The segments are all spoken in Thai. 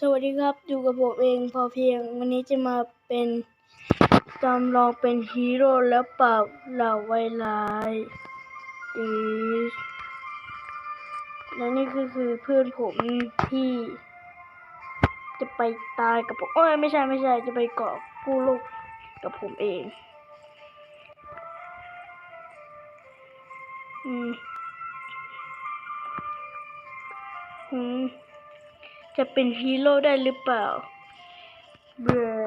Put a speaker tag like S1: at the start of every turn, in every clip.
S1: สวัสดีครับ อยู่กับผมเองพอเพียง วันนี้จะมาเป็นจำลองเป็นฮีโร่แล้วปราบเหล่าไวร้ายอีและนี่คือคือเพื่อนผมที่ จะไปตายกับผมโอ้ยไม่ใช่ไม่ใช่จะไปเกาะกู้โลกกับผมเอง อืมอืม จะเป็นฮีโร่ได้หรือเปล่า เบอ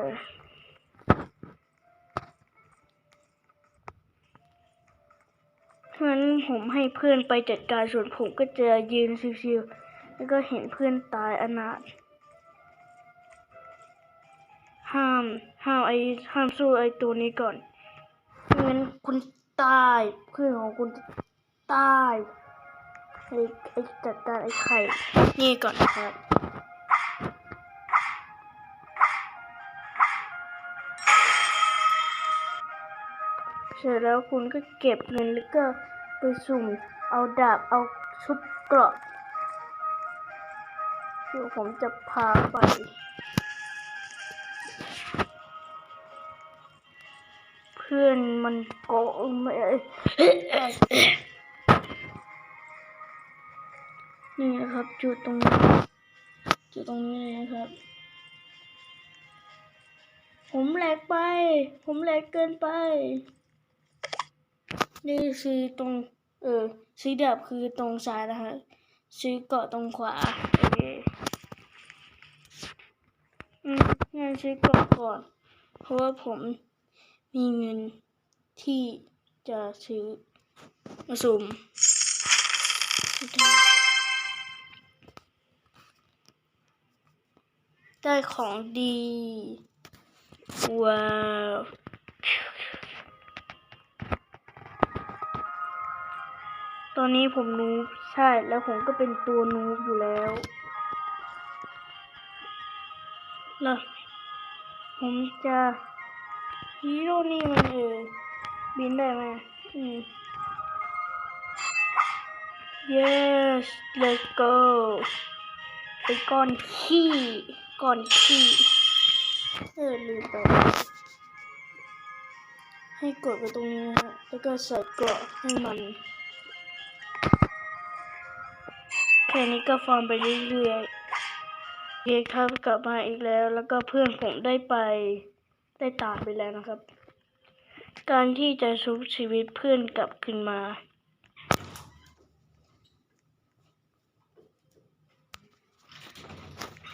S1: งั้นผมให้เพื่อนไปจัดการส่วนผมก็จะยืนชิวๆแล้วก็เห็นเพื่อนตายอนาถห้ามห้ามไอห้ามสู้ไอตัวนี้ก่อนไม่งั้นคุณตายเพื่อนของคุณตายไอไอจัดการไอไข่นี่ก่อนนะครับ เสร็จแล้วคุณก็เก็บเงินแล้วก็ไปสุ่มเอาดาบเอาชุดเกราะเดี๋ยวผมจะพาไปเพื่อนมันโกงไม่นี่นะครับจุดตรงนี้จุดตรงนี้นะครับ ผมแหลกไป ผมแหลกเกินไป นี่คือตรงเออสีดาบคือตรงซ้ายนะฮะสีเกาะตรงขวาโอเคอืมงั้นซื้อเกาะก่อน เพราะว่าผมมีเงินที่จะซื้อมาสุ่มได้ของดี ว้าว ตอนนี้ผมนูบใช่แล้วผมก็เป็นตัวนูบอยู่แล้วแล้วผมจะฮีโร่นี่มันเออบินได้ไหมอืม yes let's go ไปก้อนขี้ก้อนขี้เออลืมไปให้กดไปตรงนี้ฮะแล้วก็ใส่เกราะให้มัน แค่นี้ก็ฟอร์มไปเรื่อยๆเยครับกลับมาอีกแล้ว แล้วก็เพื่อนผมได้ไปได้ตามไปแล้วนะครับ การที่จะชุบชีวิตเพื่อนกลับขึ้นมา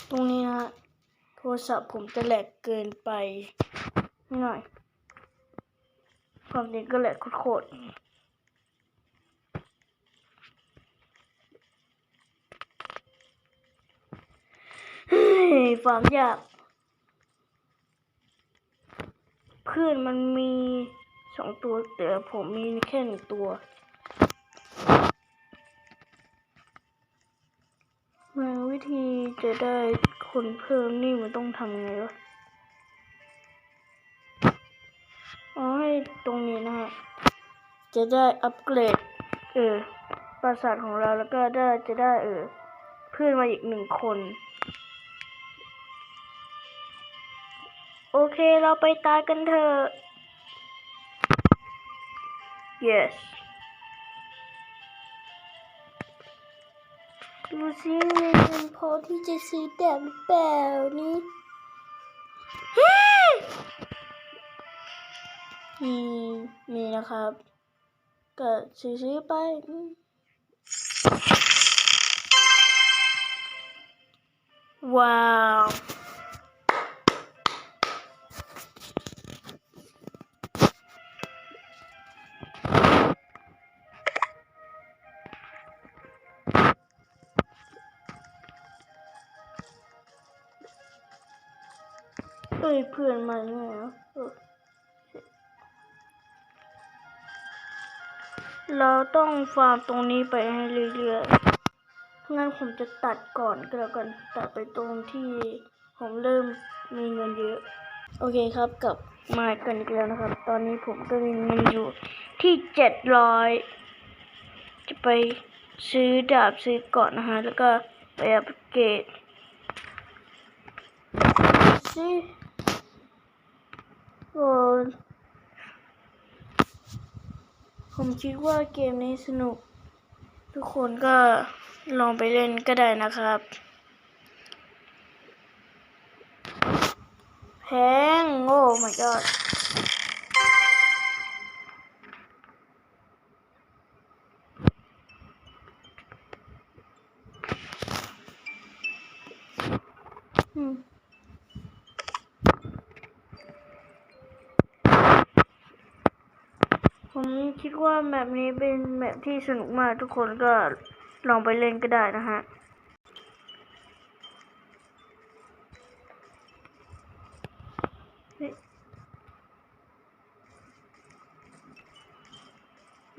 S1: ตรงนี้นะโทรศัพท์ผมจะแหลกเกินไปหน่อย ความจริงก็แหลกโคตร ๆเฮ้ยความยากเพื่อนมันมีสองตัวแต่ผมมีแค่หนึ่งตัวมาวิธีจะได้คนเพิ่มนี่มันต้องทำไงวะอ๋อให้ตรงนี้นะฮะ จะได้อัปเกรด เออปราสาทของเราแล้วก็ได้จะได้เออ เพื่อนมาอีกหนึ่งคน โอเคเราไปตายกันเถอะ yes ดูสิมีเงินพอที่จะซื้อแบบหรือเปล่านี่มีมีนะครับ ก็ซื้อๆไปอืมว้าว เอ้ยเพื่อนมาเนี่ยเราต้องฟาร์มตรงนี้ไปให้เรื่อยๆ งั้นผมจะตัดก่อนก็แล้วกัน ตัดไปตรงที่ผมเริ่มมีเงินเยอะ โอเคครับกลับมากันอีกแล้วนะครับ ตอนนี้ผมก็มีเงินอยู่ที่เจ็ดร้อย จะไปซื้อดาบซื้อเกราะนะฮะ แล้วก็ไปอัปเกรดสิ อ้ผมคิดว่าเกมนี้สนุก ทุกคนก็ลองไปเล่นก็ได้นะครับ แพง โอ้ my god ว่าแมปนี้เป็นแมปที่สนุกมากทุกคนก็ลองไปเล่นก็ได้นะฮะ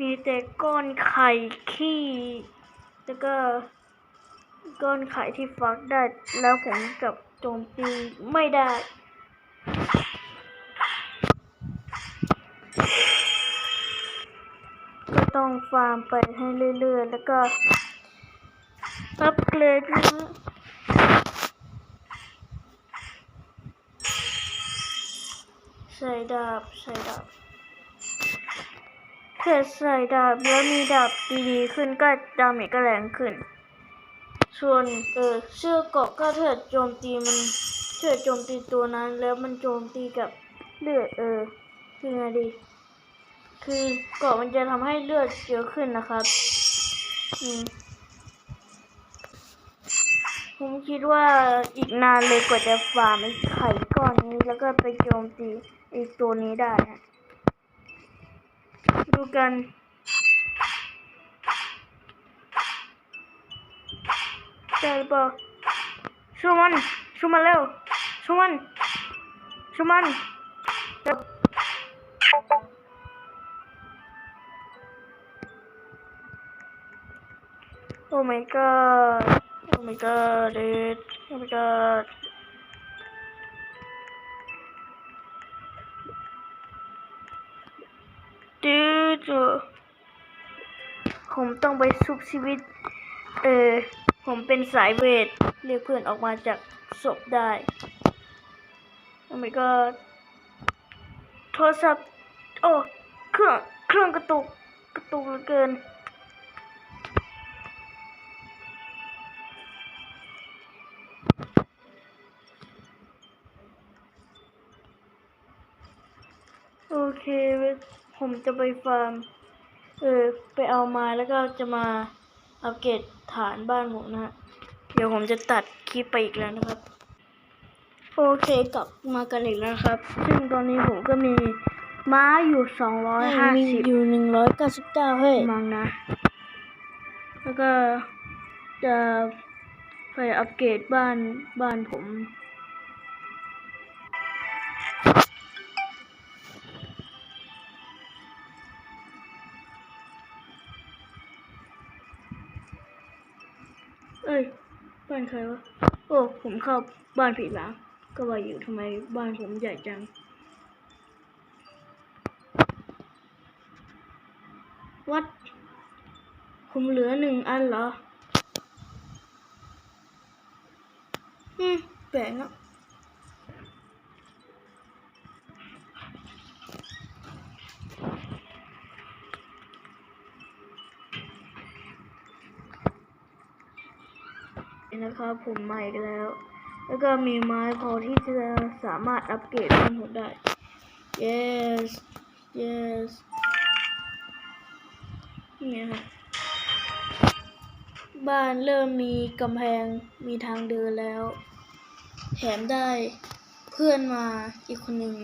S1: มีแต่ก้อนไข่ขี้แล้วก็ก้อนไข่ที่ฟักได้ แล้วผมกับโจมตีไม่ได้ ต้องฟาร์มไปให้เรื่อยๆ แล้วก็อัปเกรดนะใส่ดาบใส่ดาบแค่ใส่ดาบแล้วมีดาบดีๆขึ้นก็ดาเมจก็แรงขึ้น ส่วนเออเสื้อเกาะก็เถิดโจมตีมันเถิดโจมตีตัวนั้นแล้วมันโจมตีกับเลือดเออคือไงดี คือเกาะมันจะทำให้เลือดเยอะขึ้นนะครับผมคิดว่าอีกนานเลยกว่าจะฟาร์มไอ้ไข่ก้อนนี้ แล้วก็ไปโจมตีไอ้ตัวนี้ได้นะดูกันได้หรือเปล่าชูมันชูมันเร็วชูมันชูมัน โอ้ my god โอ้ my god dude โอ้ my god ดืดผมต้องไปซุบชีวิต เออ ผมเป็นสายเวท เรียกเพื่อนออกมาจากศพได้ โอ้ my god โทรศัพท์ โอ้ เครื่อง เครื่องกระตุก กระตุกเหลือเกิน โอเคผมจะไปฟาร์ม เออ ไปเอามาแล้วก็จะมาอัปเกรดฐานบ้านผมนะฮะ เดี๋ยวผมจะตัดคลิปไปอีกแล้วนะครับ โอเคกลับมากันอีกแล้วนะครับ ซึ่งตอนนี้ผมก็มีม้าอยู่สองร้อยห้าสิบอยู่หนึ่งร้อยเก้าสิบเก้าเฮ้ยมังนะ แล้วก็จะไปอัปเกรดบ้านบ้านผม เอ้ย บ้านใครวะ โอ้ ผมเข้าบ้านผิดหลัง ก็ว่าอยู่ทำไมบ้านผมใหญ่จัง วัด ผมเหลือหนึ่งอันเหรอ อืม แปลกเนาะ นะครับ ผมใหม่กันแล้ว แล้วก็มีไม้พอที่จะสามารถอัปเกรดบ้านผมได้ yes yes นี่ครับบ้านเริ่มมีกำแพงมีทางเดินแล้ว แถมได้เพื่อนมาอีกคนหนึ่ง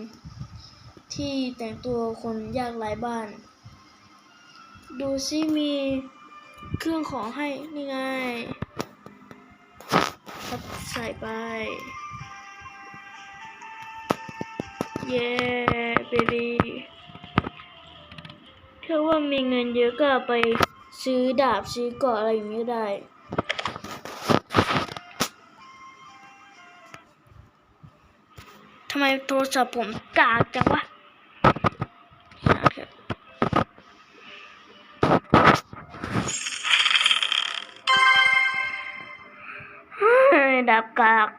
S1: ที่แต่งตัวคนยากไร้บ้าน ดูซิมีเครื่องของให้นี่ไง ครับใส่ไป เย้เบบีถ้าว่ามีเงินเยอะก็ไปซื้อดาบซื้อเกาะอะไรอย่างนี้ได้ ทำไมโทรศัพท์ผมกากจังวะ ดับกาก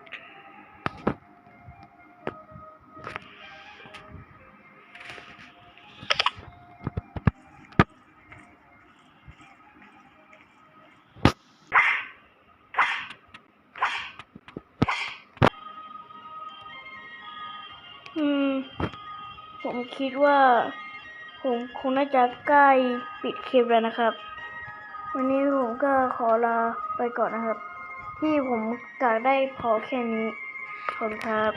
S1: อืม ผมคิดว่า ผมคงน่าจะใกล้ปิดคลิปแล้วนะครับ วันนี้ผมก็ขอลาไปก่อนนะครับ ที่ผมอยากได้พอแค่นี้ขอบคุณครับ